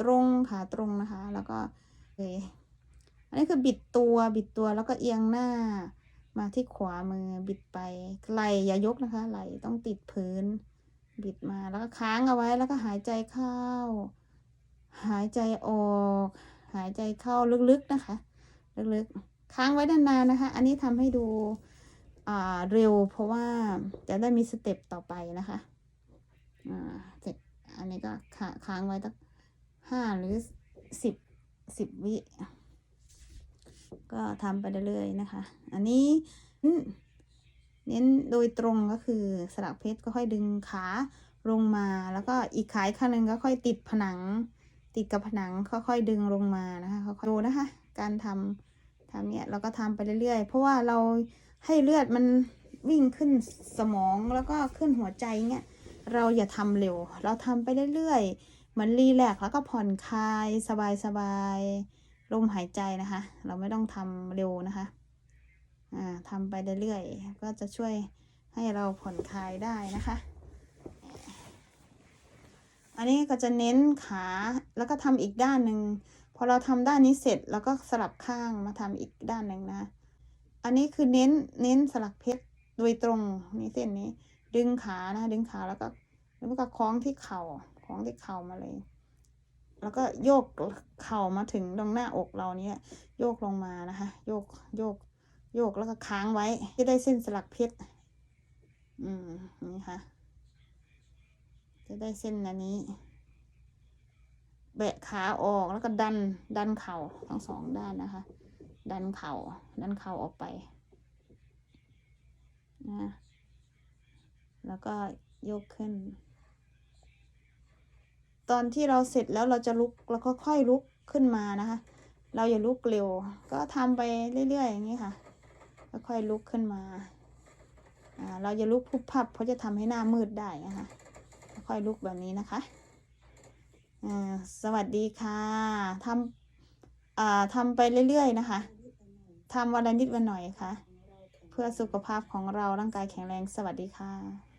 ตรงขาตรงนะคะ แล้วก็เอยอันนี้คือบิดตัวบิดตัวแล้วก็เอียงหน้า มาที่ขวามือบิดไปไหลอย่ายกนะคะไหลต้องติดพื้น บิดมาแล้วก็ค้างเอาไว้แล้วก็หายใจเข้า หายใจออก หายใจเข้าลึกๆนะคะ ลึกๆค้างไว้นานๆนะคะ อันนี้ทำให้ดูอ่าเร็วเพราะว่าจะได้มีสเต็ปต่อไปนะคะอ่าเสร็จอันนี้ก็ค้าค้างไว้ตั้ง ห้าหรือสิบสิบวิ ก็ทำไปเรื่อยๆนะคะ อันนี้เน้นโดยตรงก็คือสลักเพชรก็ค่อยดึงขาลงมา แล้วก็อีกขาอีกข้างหนึ่งก็ค่อยติดผนัง ติดกับผนังค่อยๆดึงลงมานะคะค่อยๆดูนะคะ การทำทำเนี่ยเราก็ทำไปเรื่อยๆ เพราะว่าเราให้เลือดมันวิ่งขึ้นสมองแล้วก็ขึ้นหัวใจเนี่ยเราอย่าทำเร็ว เราทำไปเรื่อยๆ มือนรีแลกแล้วก็ผ่อนคลายสบายๆลมหายใจนะคะ เราไม่ต้องทำเร็วนะคะอ่าทำไปเรื่อยๆก็จะช่วยให้เราผ่อนคลายได้นะคะ อันนี้ก็จะเน้นขาแล้วก็ทำอีกด้านหนึ่งพอเราทำด้านนี้เสร็จแล้วก็สลับข้างมาทำอีกด้านหนึ่งนะ อันนี้คือเน้นเน้นสลักเพชรโดยตรงนี่เส้นนี้ ดึงขานะดึงขาแล้วก็ แล้วก็คล้องที่เข่าคล้องที่เข่ามาเลย แล้วก็โยกเข่ามาถึงตรงหน้าอกเราเนี่ยโยกลงมานะคะ โยกโยก โยกแล้วก็ค้างไว้จะได้เส้นสลักเพชรอืมนี่ค่ะ จะได้เส้นอันนี้แบะขาออกแล้วก็ดันดันเข่าทั้งสองด้านนะคะ ดันเข่าดันเข่าออกไปนะแล้วก็ยกขึ้น ตอนที่เราเสร็จแล้วเราจะลุกเราก็ค่อยลุกขึ้นมานะคะ เราอย่าลุกเร็ว ก็ทำไปเรื่อยๆอย่างนี้ค่ะค่อยลุกขึ้นมาอ่าเราอย่าลุกพุบพับเพราะจะทำให้หน้ามืดได้นะคะค่อยลุกแบบนี้นะคะอ่าสวัสดีค่ะทำอ่าทำไปเรื่อยๆนะคะทำวันละนิดวันหน่อยค่ะ เพื่อสุขภาพของเราร่างกายแข็งแรงสวัสดีค่ะ